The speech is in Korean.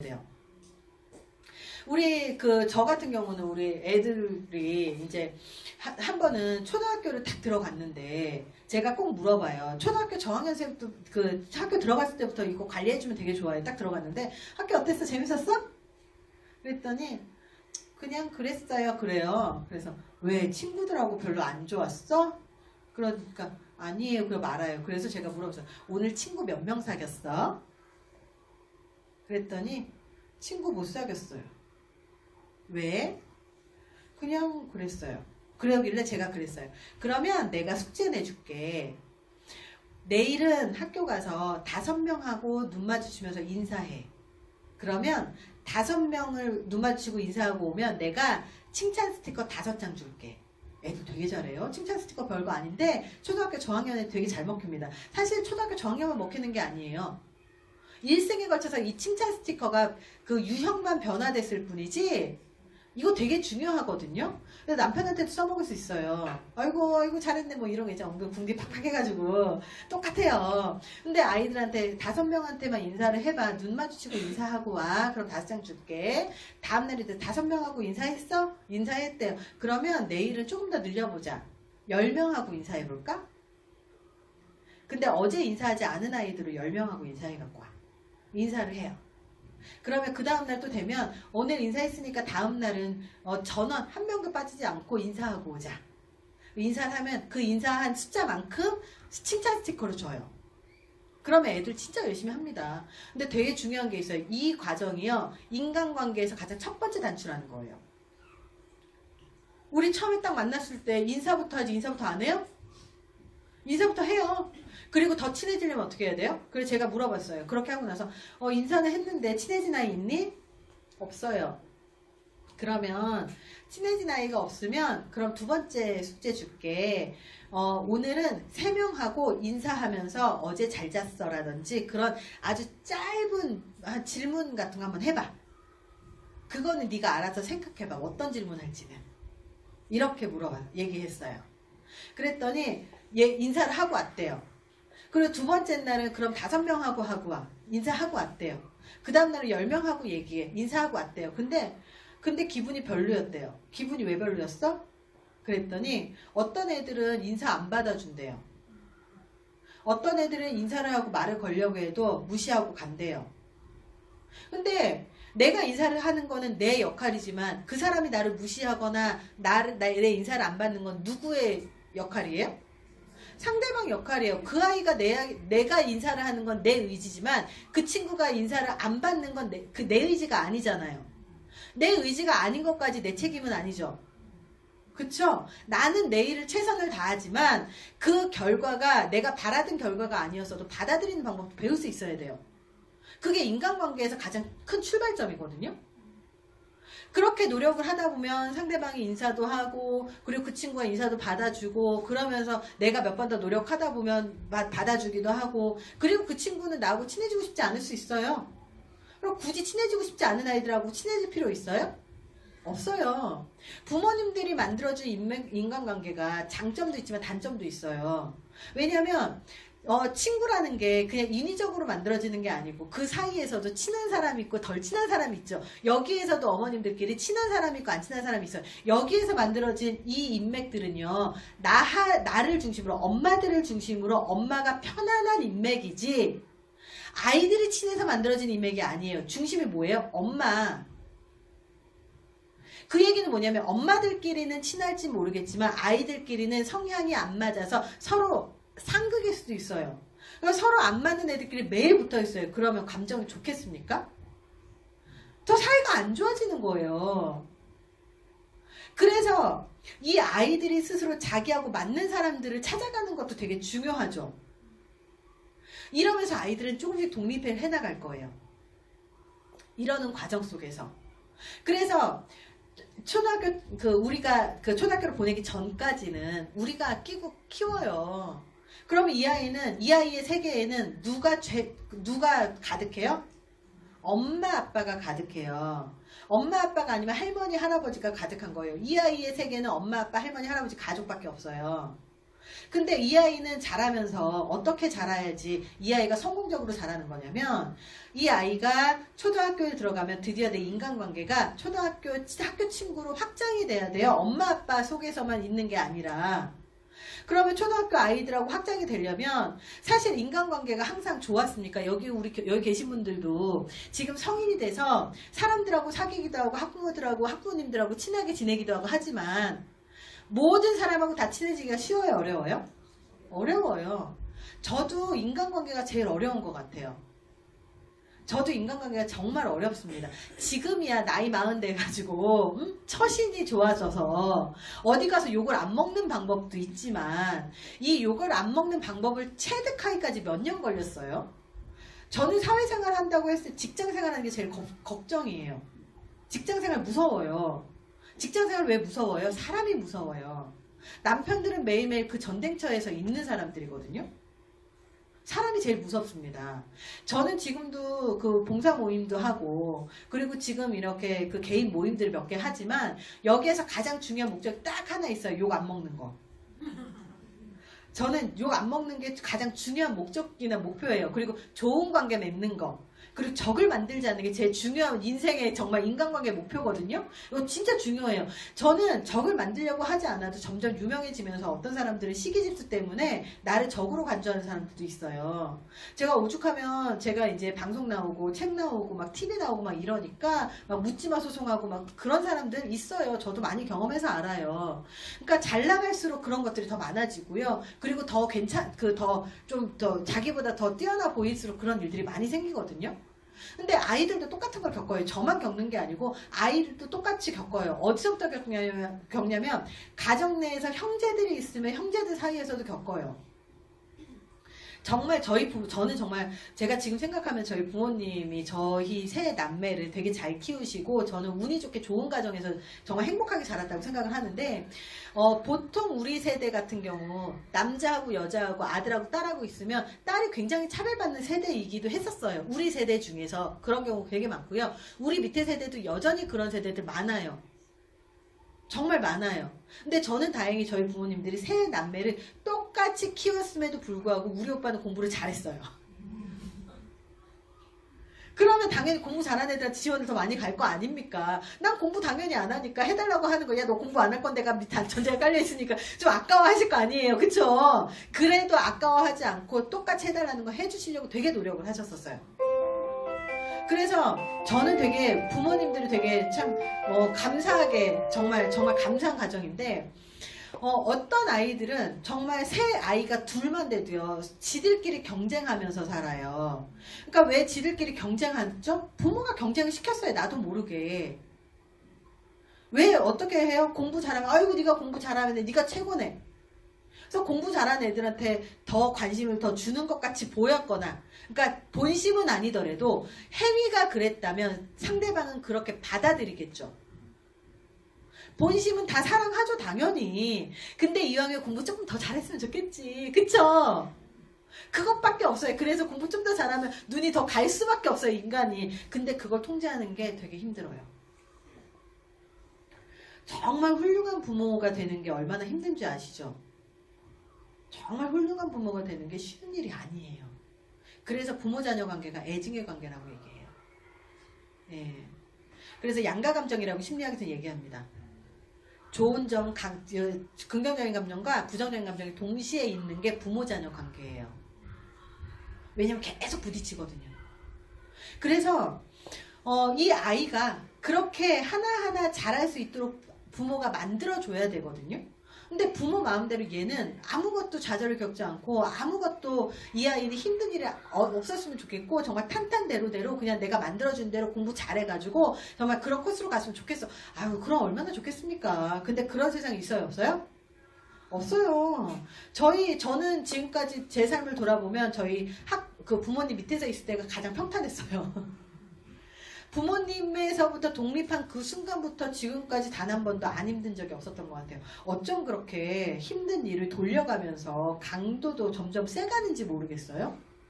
돼요. 우리 그 저 같은 경우는 우리 애들이 이제 한, 한 번은 초등학교를 딱 들어갔는데 제가 꼭 물어봐요. 초등학교 저학년생부터 그 학교 들어갔을 때부터 이거 관리해주면 되게 좋아요. 딱 들어갔는데 학교 어땠어? 재밌었어? 그랬더니 그냥 그랬어요. 그래요. 그래서 왜 친구들하고 별로 안 좋았어? 그러니까 아니에요. 그래 말아요. 그래서 제가 물어봤어요. 오늘 친구 몇 명 사귀었어? 그랬더니 친구 못 사귀었어요. 왜? 그냥 그랬어요. 그러길래 제가 그랬어요. 그러면 내가 숙제 내줄게. 내일은 학교 가서 다섯 명하고 눈 마주치면서 인사해. 그러면 다섯 명을 눈 마주치고 인사하고 오면 내가 칭찬 스티커 다섯 장 줄게. 애들 되게 잘해요. 칭찬 스티커 별거 아닌데 초등학교 저학년에 되게 잘 먹힙니다. 사실 초등학교 저학년만 먹히는 게 아니에요. 일생에 걸쳐서 이 칭찬 스티커가 그 유형만 변화됐을 뿐이지 이거 되게 중요하거든요. 그래서 남편한테도 써먹을 수 있어요. 아이고 아이고 잘했네 뭐 이런 거 이제 엉덩이 궁디 팍팍 해가지고 똑같아요. 근데 아이들한테 다섯 명한테만 인사를 해봐. 눈 마주치고 인사하고 와. 그럼 다섯 장 줄게. 다음날에 다섯 명하고 인사했어? 인사했대요. 그러면 내일은 조금 더 늘려보자. 열 명하고 인사해볼까? 근데 어제 인사하지 않은 아이들을 열 명하고 인사해갖고 와. 인사를 해요. 그러면 그 다음날 또 되면 오늘 인사했으니까 다음날은 어, 전원 한 명도 빠지지 않고 인사하고 오자. 인사를 하면 그 인사한 숫자만큼 칭찬 스티커를 줘요. 그러면 애들 진짜 열심히 합니다. 근데 되게 중요한 게 있어요. 이 과정이요. 인간관계에서 가장 첫 번째 단추라는 거예요. 우리 처음에 딱 만났을 때 인사부터 하지 인사부터 안 해요? 인사부터 해요. 그리고 더 친해지려면 어떻게 해야 돼요? 그래서 제가 물어봤어요. 그렇게 하고 나서 어, 인사는 했는데 친해진 아이 있니? 없어요. 그러면 친해진 아이가 없으면 그럼 두 번째 숙제 줄게. 어, 오늘은 세 명하고 인사하면서 어제 잘 잤어라든지 그런 아주 짧은 아, 질문 같은 거 한번 해봐. 그거는 네가 알아서 생각해봐. 어떤 질문 할지는. 이렇게 물어봐. 얘기했어요. 그랬더니 얘 인사를 하고 왔대요. 그리고 두 번째 날은 그럼 다섯 명하고 하고 와. 인사하고 왔대요. 그 다음 날은 열 명하고 얘기해. 인사하고 왔대요. 근데, 근데 기분이 별로였대요. 기분이 왜 별로였어? 그랬더니 어떤 애들은 인사 안 받아준대요. 어떤 애들은 인사를 하고 말을 걸려고 해도 무시하고 간대요. 근데 내가 인사를 하는 거는 내 역할이지만 그 사람이 나를 무시하거나 나를, 내 인사를 안 받는 건 누구의 역할이에요? 상대방 역할이에요. 그 아이가 내, 내가 인사를 하는 건 내 의지지만 그 친구가 인사를 안 받는 건 내, 그내 의지가 아니잖아요. 내 의지가 아닌 것까지 내 책임은 아니죠. 그쵸? 나는 내 일을 최선을 다하지만 그 결과가 내가 바라던 결과가 아니었어도 받아들이는 방법도 배울 수 있어야 돼요. 그게 인간관계에서 가장 큰 출발점이거든요. 그렇게 노력을 하다 보면 상대방이 인사도 하고 그리고 그 친구가 인사도 받아주고 그러면서 내가 몇 번 더 노력하다 보면 받아주기도 하고 그리고 그 친구는 나하고 친해지고 싶지 않을 수 있어요. 그럼 굳이 친해지고 싶지 않은 아이들하고 친해질 필요 있어요? 없어요. 부모님들이 만들어준 인간관계가 장점도 있지만 단점도 있어요. 왜냐하면 어, 친구라는 게 그냥 인위적으로 만들어지는 게 아니고 그 사이에서도 친한 사람이 있고 덜 친한 사람이 있죠. 여기에서도 어머님들끼리 친한 사람이 있고 안 친한 사람이 있어요. 여기에서 만들어진 이 인맥들은요. 나, 나를 중심으로 엄마들을 중심으로 엄마가 편안한 인맥이지 아이들이 친해서 만들어진 인맥이 아니에요. 중심이 뭐예요? 엄마. 그 얘기는 뭐냐면 엄마들끼리는 친할지 모르겠지만 아이들끼리는 성향이 안 맞아서 서로 상극일 수도 있어요. 그러니까 서로 안 맞는 애들끼리 매일 붙어 있어요. 그러면 감정이 좋겠습니까? 더 사이가 안 좋아지는 거예요. 그래서 이 아이들이 스스로 자기하고 맞는 사람들을 찾아가는 것도 되게 중요하죠. 이러면서 아이들은 조금씩 독립을 해나갈 거예요. 이러는 과정 속에서. 그래서 초등학교 그 우리가 그 초등학교를 보내기 전까지는 우리가 끼고 키워요. 그러면 이 아이는 이 아이의 세계에는 누가 죄 누가 가득해요? 엄마 아빠가 가득해요. 엄마 아빠가 아니면 할머니 할아버지가 가득한 거예요. 이 아이의 세계는 엄마 아빠 할머니 할아버지 가족밖에 없어요. 근데 이 아이는 자라면서 어떻게 자라야지 이 아이가 성공적으로 자라는 거냐면 이 아이가 초등학교에 들어가면 드디어 내 인간관계가 초등학교 학교 친구로 확장이 돼야 돼요. 엄마 아빠 속에서만 있는 게 아니라 그러면 초등학교 아이들하고 확장이 되려면 사실 인간관계가 항상 좋았습니까? 여기 우리 겨- 여기 계신 분들도 지금 성인이 돼서 사람들하고 사귀기도 하고 학부모들하고 학부모님들하고 친하게 지내기도 하고 하지만 모든 사람하고 다 친해지기가 쉬워요, 어려워요? 어려워요. 저도 인간관계가 제일 어려운 것 같아요. 저도 인간관계가 정말 어렵습니다. 지금이야 나이 마흔 돼가지고 음? 처신이 좋아져서 어디 가서 욕을 안 먹는 방법도 있지만 이 욕을 안 먹는 방법을 체득하기까지 몇 년 걸렸어요. 저는 사회생활 한다고 했을 때 직장생활 하는 게 제일 걱- 걱정이에요. 직장생활 무서워요. 직장생활 왜 무서워요? 사람이 무서워요. 남편들은 매일매일 그 전쟁터에서 있는 사람들이거든요. 사람이 제일 무섭습니다. 저는 지금도 그 봉사 모임도 하고 그리고 지금 이렇게 그 개인 모임들을 몇개 하지만 여기에서 가장 중요한 목적이 딱 하나 있어요. 욕 안 먹는 거. 저는 욕 안 먹는 게 가장 중요한 목적이나 목표예요. 그리고 좋은 관계 맺는 거. 그리고 적을 만들지 않는 게 제일 중요한 인생의 정말 인간관계 목표거든요. 이거 진짜 중요해요. 저는 적을 만들려고 하지 않아도 점점 유명해지면서 어떤 사람들은 시기질투 때문에 나를 적으로 간주하는 사람들도 있어요. 제가 오죽하면 제가 이제 방송 나오고 책 나오고 막 TV 나오고 막 이러니까 막 묻지마 소송하고 막 그런 사람들 있어요. 저도 많이 경험해서 알아요. 그러니까 잘 나갈수록 그런 것들이 더 많아지고요. 그리고 더 괜찮 그 더 좀더 자기보다 더 뛰어나 보일수록 그런 일들이 많이 생기거든요. 근데 아이들도 똑같은 걸 겪어요. 저만 겪는 게 아니고 아이들도 똑같이 겪어요. 어디서부터 겪냐면, 겪냐면 가정 내에서 형제들이 있으면 형제들 사이에서도 겪어요. 정말 저희 부 저는 정말 제가 지금 생각하면 저희 부모님이 저희 세 남매를 되게 잘 키우시고 저는 운이 좋게 좋은 가정에서 정말 행복하게 자랐다고 생각을 하는데 어, 보통 우리 세대 같은 경우 남자하고 여자하고 아들하고 딸하고 있으면 딸이 굉장히 차별받는 세대이기도 했었어요. 우리 세대 중에서 그런 경우 되게 많고요. 우리 밑에 세대도 여전히 그런 세대들 많아요. 정말 많아요. 근데 저는 다행히 저희 부모님들이 세 남매를 똑 같이 키웠음에도 불구하고 우리 오빠는 공부를 잘했어요. 그러면 당연히 공부 잘하는 애들한테 지원을 더 많이 갈 거 아닙니까? 난 공부 당연히 안 하니까 해달라고 하는 거야. 너 공부 안 할 건 내가 전제가 깔려있으니까 좀 아까워하실 거 아니에요. 그쵸? 그래도 아까워하지 않고 똑같이 해달라는 거 해주시려고 되게 노력을 하셨었어요. 그래서 저는 되게 부모님들이 되게 참 어, 감사하게 정말 정말 감사한 가정인데 어, 떤 아이들은 정말 새 아이가 둘만 돼도요 지들끼리 경쟁하면서 살아요. 그러니까 왜 지들끼리 경쟁하죠? 부모가 경쟁을 시켰어요. 나도 모르게. 왜 어떻게 해요? 공부 잘하면 아이고 네가 공부 잘하면 돼. 네가 최고네. 그래서 공부 잘하는 애들한테 더 관심을 더 주는 것 같이 보였거나 그러니까 본심은 아니더라도 행위가 그랬다면 상대방은 그렇게 받아들이겠죠. 본심은 다 사랑하죠, 당연히. 근데 이왕에 공부 조금 더 잘했으면 좋겠지. 그쵸? 그것밖에 없어요. 그래서 공부 좀 더 잘하면 눈이 더 갈 수밖에 없어요, 인간이. 근데 그걸 통제하는 게 되게 힘들어요. 정말 훌륭한 부모가 되는 게 얼마나 힘든지 아시죠? 정말 훌륭한 부모가 되는 게 쉬운 일이 아니에요. 그래서 부모 자녀 관계가 애증의 관계라고 얘기해요. 예. 그래서 양가 감정이라고 심리학에서 얘기합니다. 좋은 점, 강, 어, 긍정적인 감정과 부정적인 감정이 동시에 있는 게 부모 자녀 관계예요. 왜냐면 계속 부딪히거든요. 그래서 어, 이 아이가 그렇게 하나하나 잘할 수 있도록 부모가 만들어줘야 되거든요. 근데 부모 마음대로 얘는 아무것도 좌절을 겪지 않고 아무것도 이 아이는 힘든 일이 어- 없었으면 좋겠고 정말 탄탄대로대로 그냥 내가 만들어준 대로 공부 잘해가지고 정말 그런 코스로 갔으면 좋겠어. 아유 그럼 얼마나 좋겠습니까? 근데 그런 세상이 있어요 없어요? 없어요. 저희 저는 지금까지 제 삶을 돌아보면 저희 학 그 부모님 밑에서 있을 때가 가장 평탄했어요. 부모님에서부터 독립한 그 순간부터 지금까지 단 한 번도 안 힘든 적이 없었던 것 같아요. 어쩜 그렇게 힘든 일을 돌려가면서 강도도 점점 세가는지 모르겠어요.